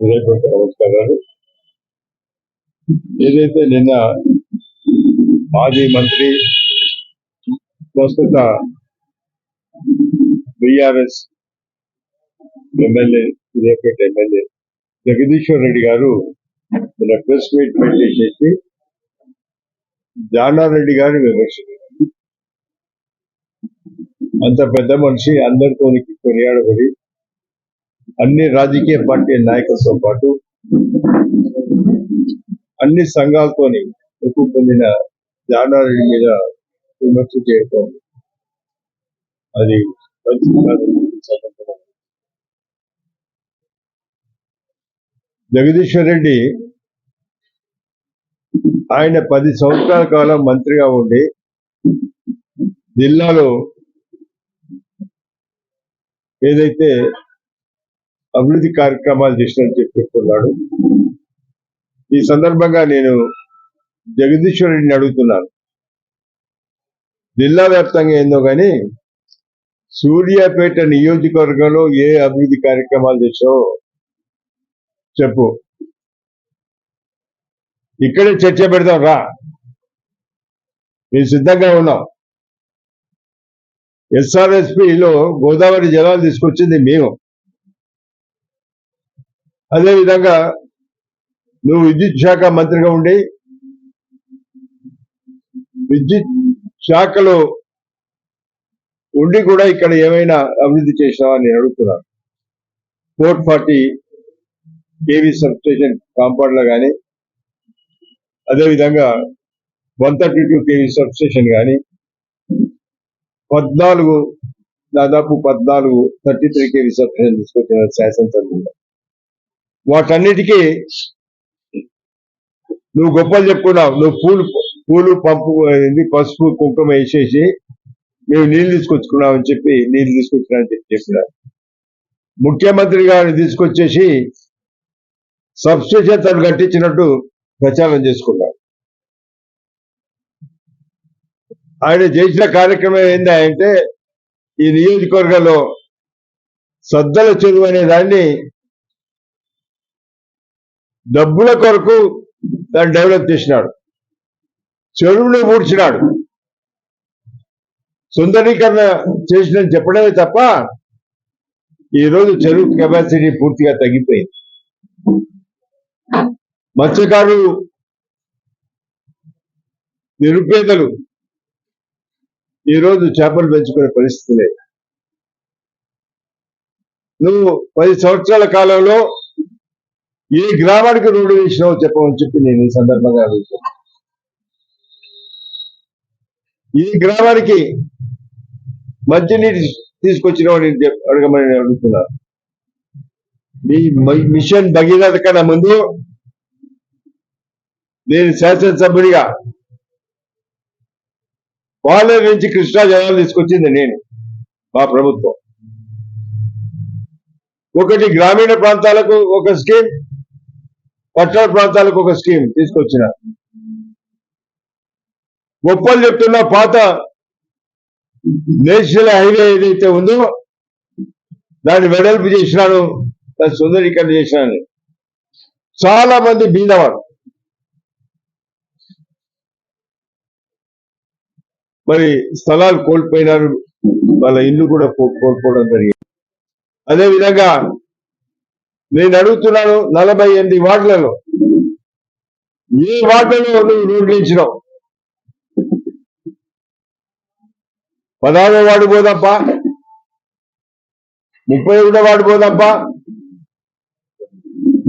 హృదయపూర్వక నమస్కారాలు. ఏదైతే నిన్న మాజీ మంత్రి ప్రస్తుత BRS MLA Suryapet MLA Jagadishwar Reddy garu నిన్న ప్రెస్ మీట్ పెట్టేసేసి జానారెడ్డి గారిని విమర్శించారు అంత పెద్ద మనిషి అందరితో కొనియాడబడి అన్ని రాజకీయ పార్టీ నాయకులతో పాటు అన్ని సంఘాలతోని ఎక్కువ పొందిన జానారెడ్డి మీద విమర్శ చేయటం అది జగదీశ్వర్ రెడ్డి ఆయన పది సంవత్సరాల కాలం మంత్రిగా ఉండి జిల్లాలో ఏదైతే అభివృద్ధి కార్యక్రమాలు చేసినట్టు చెప్పుకున్నాడు చెప్తున్నాడు. ఈ సందర్భంగా నేను జగదీశ్వరుడిని అడుగుతున్నాను. జిల్లా వ్యాప్తంగా ఏందో కానీ సూర్యాపేట నియోజకవర్గంలో ఏ అభివృద్ధి కార్యక్రమాలు చేసావో చెప్పు. ఇక్కడే చర్చ పెడదాం రా. మేము సిద్ధంగా ఉన్నాం. ఎస్ఆర్ఎస్పిలో గోదావరి జలాలు తీసుకొచ్చింది మేము. అదేవిధంగా నువ్వు విద్యుత్ శాఖ మంత్రిగా ఉండి విద్యుత్ శాఖలో ఉండి కూడా ఇక్కడ ఏమైనా అభివృద్ధి చేసినావా నేను అడుగుతున్నాను. ఫోర్ ఫార్టీ కేవీ సబ్స్టేషన్ కాంపౌండ్లో కాంపౌండ్లో కానీ అదేవిధంగా one thirty two KV sub station కానీ పద్నాలుగు దాదాపు పద్నాలుగు థర్టీ త్రీ కేవీ సబ్స్టేషన్ తీసుకొచ్చిన శాసనసభ్యులు వాటన్నిటికీ నువ్వు గొప్పలు చెప్పుకున్నావు. నువ్వు పూలు పూలు పంపు పసుపు కుంకుమ వేసేసి మేము నీళ్ళు తీసుకొచ్చుకున్నాం అని చెప్పి నీళ్ళు తీసుకొచ్చినా అని చెప్పి చెప్పినారు. ముఖ్యమంత్రి గారిని తీసుకొచ్చేసి సబ్స్టేషన్ తను కట్టించినట్టు ప్రచారం చేసుకున్నాడు ఆయన చేసిన కార్యక్రమం ఏంది అంటే ఈ నియోజకవర్గంలో సద్దల చెరువు అనే దాన్ని డబ్బుల కొరకు దాన్ని డెవలప్ చేసినాడు. చెరువుని పూడ్చినాడు సుందరీకరణ చేసినని చెప్పడమే తప్ప ఈ రోజు చెరువు కెపాసిటీ పూర్తిగా తగ్గిపోయింది. మత్స్యకారులు నిరుపేదలు ఈ రోజు చేపలు పెంచుకునే పరిస్థితి లేదు. నువ్వు పది సంవత్సరాల కాలంలో ఏ గ్రామానికి రోడ్డు వేసినావో చెప్పమని చెప్పి నేను ఈ సందర్భంగా అడుగుతున్నాను ఈ గ్రామానికి మంచినీటి తీసుకొచ్చినావు నేను అడగమని నేను అడుగుతున్నాను మీ మిషన్ భగీరథ కన్నా ముందు నేను శాసనసభ్యుడిగా పాలేరు నుంచి కృష్ణా జలాలు తీసుకొచ్చింది నేను మా ప్రభుత్వం. ఒకటి గ్రామీణ ప్రాంతాలకు ఒక స్కీమ్ పట్టణ ప్రాంతాలకు ఒక స్కీమ్ తీసుకొచ్చిన. గొప్పలు చెప్తున్న పాత నేషనల్ హైవే ఏదైతే ఉందో దాన్ని వెడల్పు చేసినాను దాన్ని సుందరీకరణ చేసినాను చాలా మంది బీదవాడు మరి స్థలాలు కోల్పోయినారు వాళ్ళ ఇల్లు కూడా కోల్పోవడం జరిగింది. అదే విధంగా నేను అడుగుతున్నాను నలభై ఎనిమిది వార్డులలో. ఏ వార్డులలో నువ్వు రోడ్లు ఇచ్చినావు పదహారో వార్డు పోదాంపా ముప్పై ఒకటో వార్డు పోదాంపా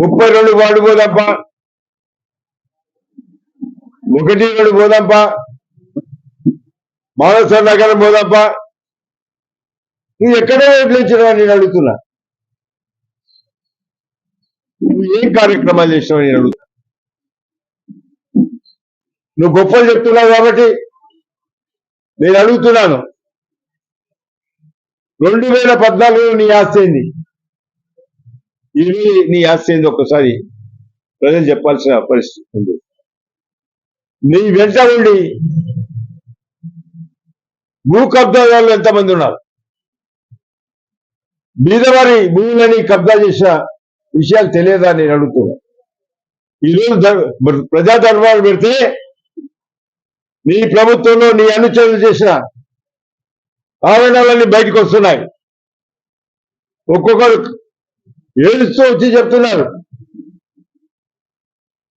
ముప్పై రెండు వార్డు పోదాంపా ఒకటి రెండు పోదాంపా మానస నగరం పోదాంపా నువ్వు ఎక్కడ రోడ్లు ఇచ్చినావు నేను అడుగుతున్నా. నువ్వు ఏం కార్యక్రమాలు చేసినావు నేను అడుగుతున్నా నువ్వు గొప్పలు చెప్తున్నావు కాబట్టి నేను అడుగుతున్నాను. రెండు వేల పద్నాలుగులో నీ ఆస్తి ఏంది? ఇది నీ ఆస్తి ఒక్కసారి ప్రజలు చెప్పాల్సిన పరిస్థితి ఉంది. నీ వెంట ఉండి భూ కబ్జాదారులు ఎంతమంది ఉన్నారు? బీదవారి భూములని కబ్జా చేసిన విషయాలు తెలియదా నేను అడుగుతున్నా. ఈరోజు ప్రజా దర్బారు పెడితే నీ ప్రభుత్వంలో నీ అనుచరులు చేసిన ఆవరణాలన్నీ బయటకు వస్తున్నాయి. ఒక్కొక్కరు ఏడుస్తూ వచ్చి చెప్తున్నారు.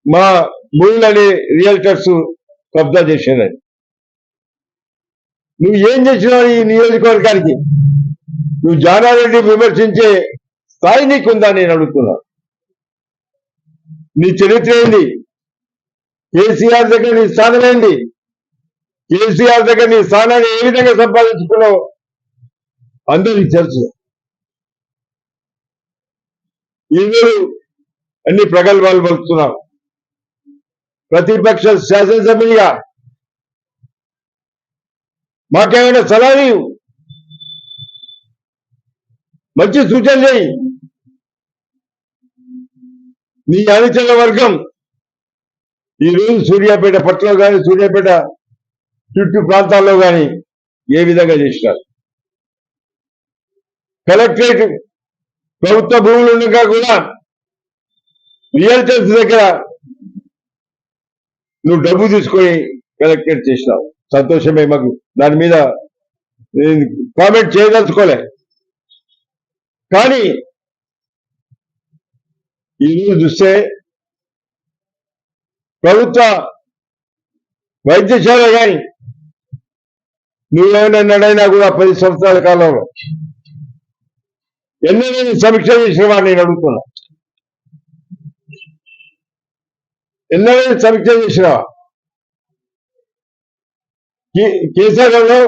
మా భూములని రియల్టర్స్ కబ్జా చేశారని నువ్వు ఏం చేసినావు ఈ నియోజకవర్గానికి? నువ్వు జానారెడ్డి విమర్శించే స్థాయి నీకుందా నేను అడుగుతున్నా. నీ చరిత్ర ఏంది? కేసీఆర్ దగ్గర నీ స్థానం ఏంది? కేసీఆర్ దగ్గర నీ స్థానాన్ని ఏ విధంగా సంపాదించుకున్నావు? అందరికి తెలుసు ఈరోజు అన్ని ప్రగల్భాలు పలుకుతున్నావు ప్రతిపక్ష శాసనసభ్యునిగా మాకేమైనా సలహా మంచి సూచన చేయి నీ అనుచర వర్గం. ఈ రోజు సూర్యాపేట పట్టణంలో కానీ సూర్యాపేట చుట్టూ ప్రాంతాల్లో కానీ ఏ విధంగా చేసినారు? కలెక్టరేట్ ప్రభుత్వ భూములు ఉండగా కూడా రియల్టర్స్ దగ్గర నువ్వు డబ్బు తీసుకొని కలెక్టరేట్ చేసినావు. సంతోషమే మాకు. దాని మీద కామెంట్ చేయదలుచుకోలే. కానీ ఈరోజు చూస్తే ప్రభుత్వ వైద్యశాల కానీ నువ్వేమైనా నడైనా కూడా పది సంవత్సరాల కాలంలో ఎన్నైనా సమీక్ష చేసిన వాడిని నేను అడుగుతున్నా. ఎన్నైనా సమీక్ష చేసిన కే- కేసీఆర్లో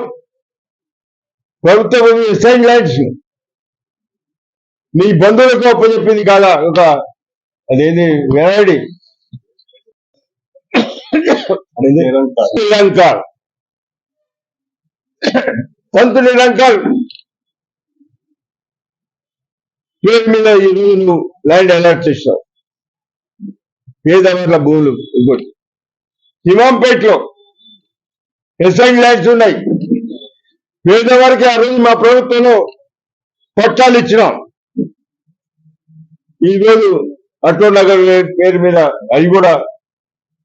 ప్రభుత్వ భూమి ఎస్ఐన్ ల్యాండ్స్ నీ బంధువులకు ఒప్పచెప్పింది కాదా? ఒక అదేంటి వేనాడి నిరంకాల్ పంతు నిరంకాల్ పేరు మీద ఈ రోజు నువ్వు ల్యాండ్ అలాట్ చేసావు పేదవర్ల భూములు ఇంకోటి హిమాంపేట్లో ఎస్ఐన్ ల్యాండ్స్ ఉన్నాయి. పేదవారికి ఆ రోజు మా ప్రభుత్వంలో పట్టాలు ఇచ్చినాం. ఈరోజు అటో నగర్ పేరు మీద అవి కూడా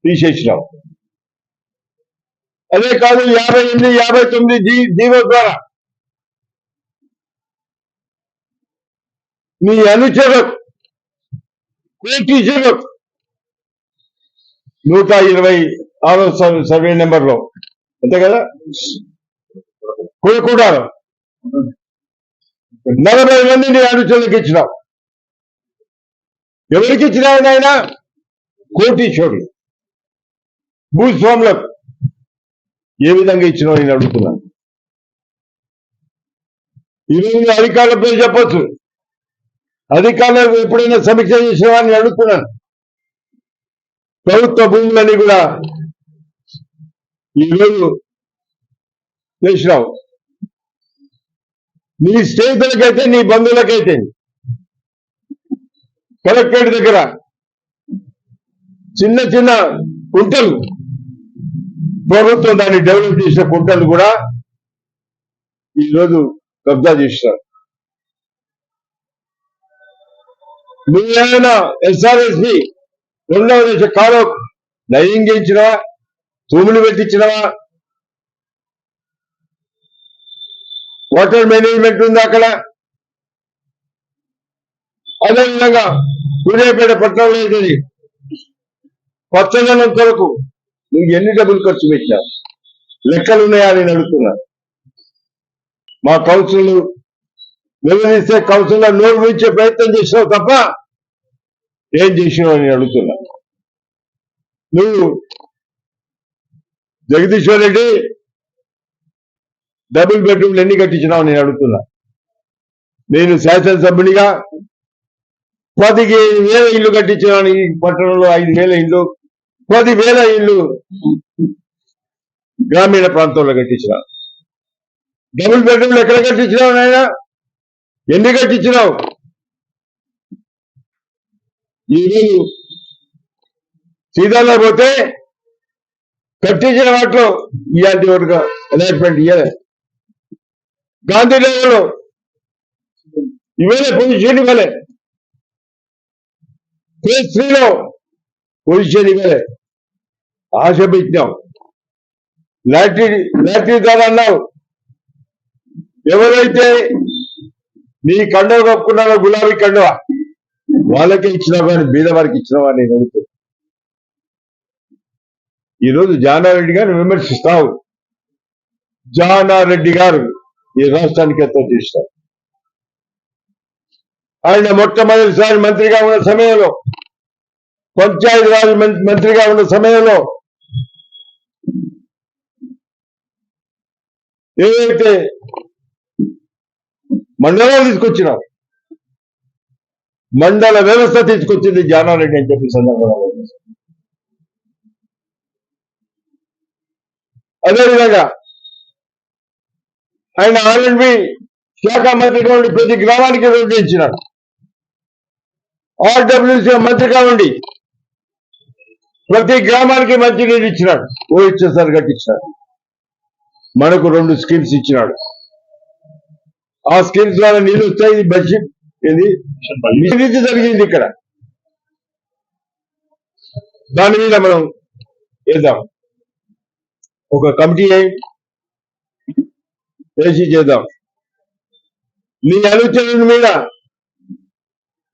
తీసేసినాం. అదే కాదు యాభై ఎనిమిది యాభై తొమ్మిది జీ జీవో ద్వారా. నీ అనుచరు కోటీశ్వరు నూట ఇరవై ఆరో సర్వే- సర్వే నెంబర్లో. అంతే కదా? కూడా నలభై మంది నీ అనుచరులకు ఇచ్చినావు ఎవరికి ఇచ్చినాడు నాయన కోటీశ్వరుడు. భూస్వాములకు ఏ విధంగా ఇచ్చినావు నేను అడుగుతున్నాను. ఈరోజు అధికారుల పేరు చెప్పచ్చు. అధికారులు ఎప్పుడైనా సమీక్ష చేసినావా అని అడుగుతున్నాను. ప్రభుత్వ భూములన్నీ కూడా ఈరోజు చేసినావు నీ స్నేహితులకైతే నీ బంధువులకైతే కలెక్టరేట్ దగ్గర చిన్న చిన్న కుంటలు. ప్రభుత్వం దాన్ని డెవలప్ చేసిన కుంటలు కూడా ఈరోజు కబ్జా చేసినారు. నువ్వేమైనా ఎస్ఆర్ఎస్పి రెండవ దశ కాలం నయం తూములు పెట్టించినవా వాటర్ మేనేజ్మెంట్ ఉంది అక్కడ. అదేవిధంగా సూర్యాపేట పట్టణంలో ఉంటుంది పచ్చదనం కొరకు నువ్వు ఎన్ని డబ్బులు ఖర్చు పెట్టినావు లెక్కలు ఉన్నాయా నేను అడుగుతున్నా. మా కౌన్సిల్ నిర్వహిస్తే కౌన్సిల్ నోరు ఉంచే ప్రయత్నం చేసినావు తప్ప ఏం చేసినావు అని అడుగుతున్నా. నువ్వు జగదీశ్వర్ రెడ్డి డబుల్ బెడ్రూమ్లు ఎన్ని కట్టించినావు నేను అడుగుతున్నా. నేను శాసనసభ్యునిగా పదికి వేల ఇల్లు కట్టించిన ఈ పట్టణంలో ఐదు వేల ఇల్లు. పది వేల ఇల్లు గ్రామీణ ప్రాంతంలో కట్టించిన డబుల్ బెడ్రూమ్లు ఎక్కడ కట్టించినావు నాయన? ఎన్ని కట్టించినావు? ఈరోజు సీదాలో పోతే కట్టించిన వాటిలో ఇలాంటి వరకు అలాట్మెంట్ ఇయ్యలే. గాంధీ నగర్లో ఇవ్వలే పొజిషన్ ఇవ్వలే. ఫేజ్ పొజిషన్ ఇవ్వలే ఆశ పెట్టినాం లాటరీ లాటరీ ద్వారా అన్నావు. ఎవరైతే నీ కండవ కప్పుకున్నారో గులాబీ కండవ? వాళ్ళకే ఇచ్చినావు కానీ బీద వారికి ఇచ్చినావా నేను అడుగుతూ ఈరోజు జానారెడ్డి గారిని విమర్శిస్తావు. జానారెడ్డి గారు ఈ రాష్ట్రానికి ఎంతో చేస్తారు. ఆయన మొట్టమొదటిసారి మంత్రిగా ఉన్న సమయంలో పంచాయతీరాజ్ మంత్రిగా ఉన్న సమయంలో ఏదైతే మండలాలు తీసుకొచ్చినారు మండల వ్యవస్థ తీసుకొచ్చింది జానారెడ్డి అని చెప్పి సందర్భంగా అదేవిధంగా ఆయన ఆర్ఎండ్బి శాఖ మంత్రిగా ఉండి ప్రతి గ్రామానికి నిర్ణయించినారు ఆర్డబ్ల్యూసీ మంత్రిగా ఉండి ప్రతి గ్రామానికి మంచి నీళ్ళు ఇచ్చినాడు. ఓహెచ్ఎస్ఆర్ కట్టించినాడు మనకు రెండు స్కీమ్స్ ఇచ్చినాడు. ఆ స్కీమ్స్ ద్వారా నీళ్ళు వస్తాయి బడ్జెట్ ఇది అవినీతి జరిగింది ఇక్కడ. దాని మీద మనం చేద్దాం. ఒక కమిటీ వేసి చేద్దాం. నీ అనుచరుని మీద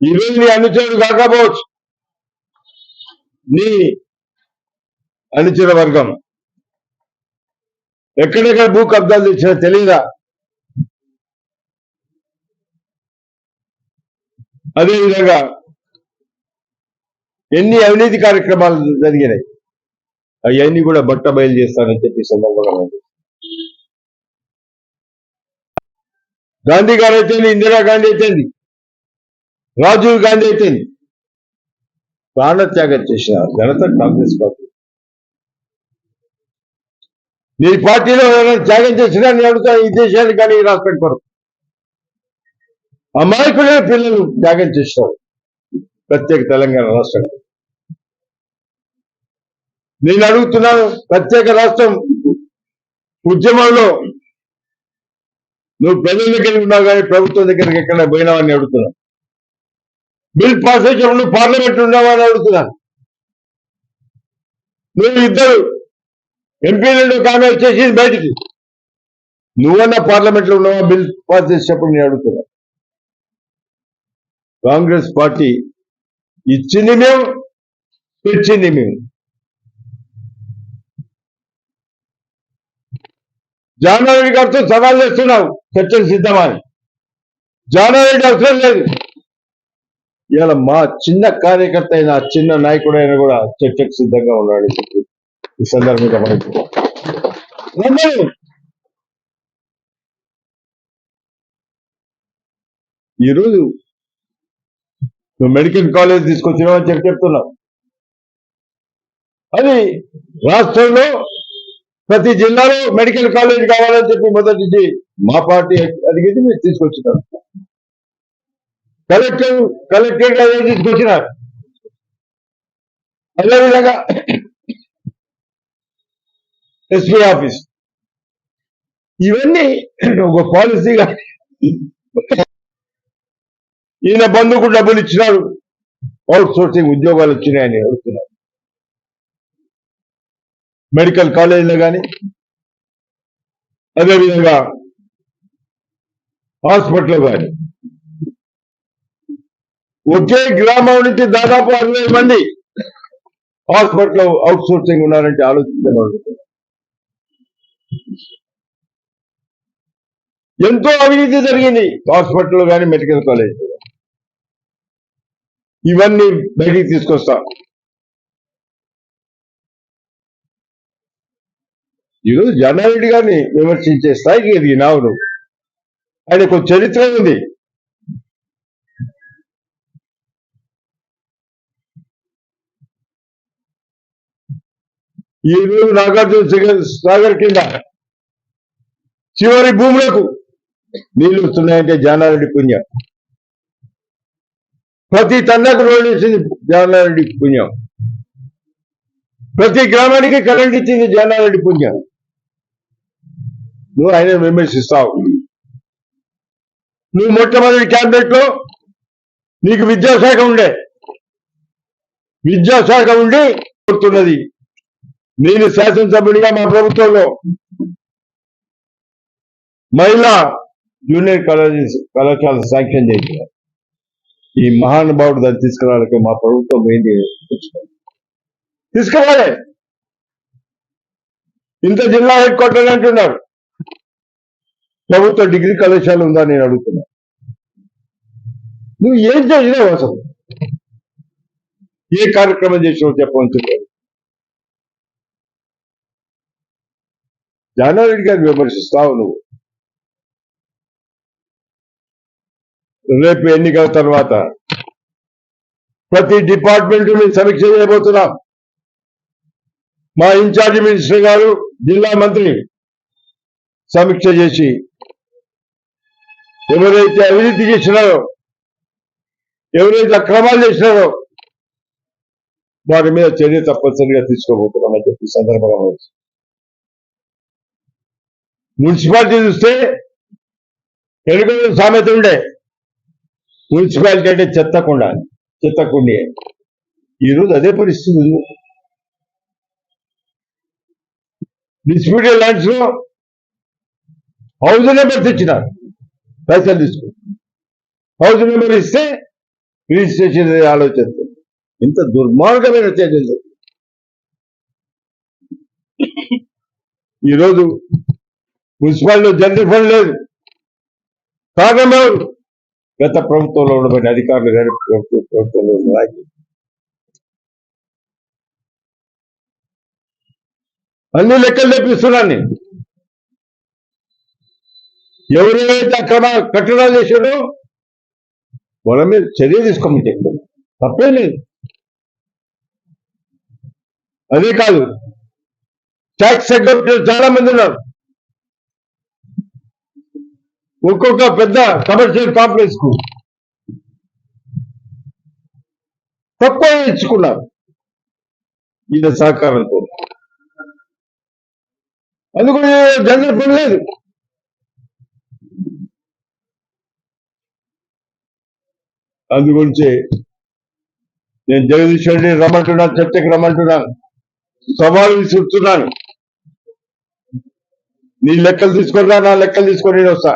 ఈరోజు నీ అనుచరుడు కాకపోవచ్చు. నీ అనుచర వర్గం. ఎక్కడెక్కడ భూ కబ్జాలు తెచ్చినా తెలియదా అదేవిధంగా ఎన్ని అవినీతి కార్యక్రమాలు జరిగినాయి? అవన్నీ కూడా బట్ట బయలు చేస్తానని చెప్పి సందర్భంగా ఉంది. గాంధీ గారు అయితే ఇందిరాగాంధీ అయితే రాజీవ్ గాంధీ అయితేంది ప్రాణత్యాగం చేసిన ఘనత కాంగ్రెస్ పార్టీ. నీ పార్టీలో ఎవరైనా త్యాగం చేసినా నేను అడుగుతా ఈ దేశానికి కానీ ఈ రాష్ట్రానికి కొరకు అమాయకులైన పిల్లలు త్యాగం చేసినారు. ప్రత్యేక తెలంగాణ రాష్ట్రానికి. నేను అడుగుతున్నాను ప్రత్యేక రాష్ట్రం ఉద్యమంలో నువ్వు ప్రజల దగ్గరికి ఉన్నావు కానీ ప్రభుత్వం దగ్గరికి ఎక్కడ పోయినావని అడుగుతున్నావు బిల్ పాస్ చేసినప్పుడు పార్లమెంట్ ఉన్నావా అని అడుగుతున్నాను. నువ్వు ఇద్దరు ఎంపీ నుండి ఒక ఆమె వచ్చేసి బయటికి. నువ్వన్నా పార్లమెంట్లో ఉన్నావా? బిల్ పాస్ చేసేటప్పుడు నేను అడుగుతున్నా. కాంగ్రెస్ పార్టీ ఇచ్చింది మేము తెచ్చింది మేము. జానారెడ్డి గారితో సవాల్ చేస్తున్నావు. చర్చలు సిద్ధమని జానారెడ్డి అవసరం లేదు. ఇవాళ మా చిన్న కార్యకర్త అయిన చిన్న చిన్న అయినా కూడా చర్చకు సిద్ధంగా ఉన్నాడు ఈ సందర్భంగా ఈరోజు నువ్వు మెడికల్ కాలేజ్ తీసుకొచ్చినావు అని చెప్పి చెప్తున్నావు అది రాష్ట్రంలో ప్రతి జిల్లాలో మెడికల్ కాలేజ్ కావాలని చెప్పి మొదటి మా పార్టీ అడిగింది మీరు తీసుకొచ్చినారు కలెక్టర్ కలెక్టరేట్ అదే తీసుకొచ్చినారు. అదేవిధంగా ఎస్పీ ఆఫీస్. ఇవన్నీ ఒక పాలసీగా ఈయన బంధుకు డబ్బులు ఇచ్చినారు. అవుట్ సోర్సింగ్ ఉద్యోగాలు వచ్చినాయని అడుగుతున్నారు. మెడికల్ కాలేజీలో కానీ అదేవిధంగా హాస్పిటల్ కానీ ఒకే గ్రామం నుంచి దాదాపు అరవై మంది హాస్పిటల్లో అవుట్ సోర్సింగ్ ఉన్నారంటే ఆలోచించగలరు ఎంతో అవినీతి జరిగింది హాస్పిటల్ కానీ మెడికల్ కాలేజ్ ఇవన్నీ బయటికి తీసుకొస్తా. ఈరోజు జనారెడ్డి గారిని విమర్శించే స్థాయికి ఎదిగినావు నువ్వు ఆయనకు చరిత్ర ఉంది. ఈ రోజు నాగార్జున సాగర్- కింద చివరి భూములకు నీళ్ళు వస్తున్నాయంటే జానారెడ్డి పుణ్యం. ప్రతి తండకు రోడ్డు ఇచ్చింది జానారెడ్డి పుణ్యం. ప్రతి గ్రామానికి కరెంట్ ఇచ్చింది జానారెడ్డి పుణ్యం. నువ్వు ఆయన విమర్శిస్తావు. నువ్వు మొట్టమొదటి క్యాబినెట్లో నీకు విద్యాశాఖ ఉండే. విద్యాశాఖ ఉండి కోరుతున్నది నేను శాసనసభ్యుడిగా మా ప్రభుత్వంలో మహిళా జూనియర్ కాలేజెస్ కళాశాల శాంక్షన్ చేసిన ఈ మహానుభావుడు దాన్ని తీసుకురావడానికి మా ప్రభుత్వం పోయింది తీసుకురాలే ఇంత జిల్లా హెడ్ క్వార్టర్ అంటున్నారు. ప్రభుత్వ డిగ్రీ కళాశాల ఉందా నేను అడుగుతున్నా. నువ్వు ఏం చేసినావు అసలు? ఏ కార్యక్రమం చేసినావు చెప్పవచ్చు జానారెడ్డి గారిని విమర్శిస్తావు నువ్వు. రేపు ఎన్నికల తర్వాత ప్రతి డిపార్ట్మెంట్ మేము సమీక్ష చేయబోతున్నాం. మా ఇన్ఛార్జి మినిస్టర్ గారు జిల్లా మంత్రి సమీక్ష చేసి ఎవరైతే అవినీతి చేసినారో ఎవరైతే అక్రమాలు చేసినారో వారి మీద చర్య తప్పనిసరిగా తీసుకోబోతున్నామని చెప్పి సందర్భంగా మున్సిపాలిటీ చూస్తే తెలుగు సామెత ఉండే. మున్సిపాలిటీ అంటే చెత్తకుండా చెత్తకుండి. ఈరోజు అదే పరిస్థితి ఉంది. డిస్ప్యూటెడ్ ల్యాండ్స్లో హౌస్ నెంబర్ తెచ్చినారు పైసలు తీసుకుని. హౌస్ నెంబర్ ఇస్తే రిజిస్ట్రేషన్ ఆలోచిస్తుంది ఇంత దుర్మార్గమైన చర్యలు. ఈరోజు మున్సిపాలిటీలో జనరల్ ఫండ్ లేదు. కారణం ఎవరు గత ప్రభుత్వంలో ఉండబడిన అధికారులు కానీ ప్రభుత్వ ప్రభుత్వంలో ఉన్న నాయకులు. అన్ని లెక్కలు తెప్పిస్తున్నాను నేను. ఎవరైతే అక్రమ కట్టడాలు చేశాడో వాళ్ళ మీద చర్య తీసుకోమని చెప్తాను తప్పే లేదు. అదే కాదు. ట్యాక్స్ సెక్రటరీ చాలా మంది ఉన్నారు. ఒక్కొక్క పెద్ద కమర్షియల్ కాంప్లెక్స్కు తక్కువ ఇచ్చుకున్నారు. ఈయన సహకారంతో. అందుకు జనరల్ పని లేదు. అందుగురించి నేను జగదీష్ రెడ్డి రమ్మంటున్నాను చర్చకు రమ్మంటున్నాను సవాలు విసురుతున్నాను నీ లెక్కలు తీసుకొని రా నా లెక్కలు తీసుకొని నేను వస్తా.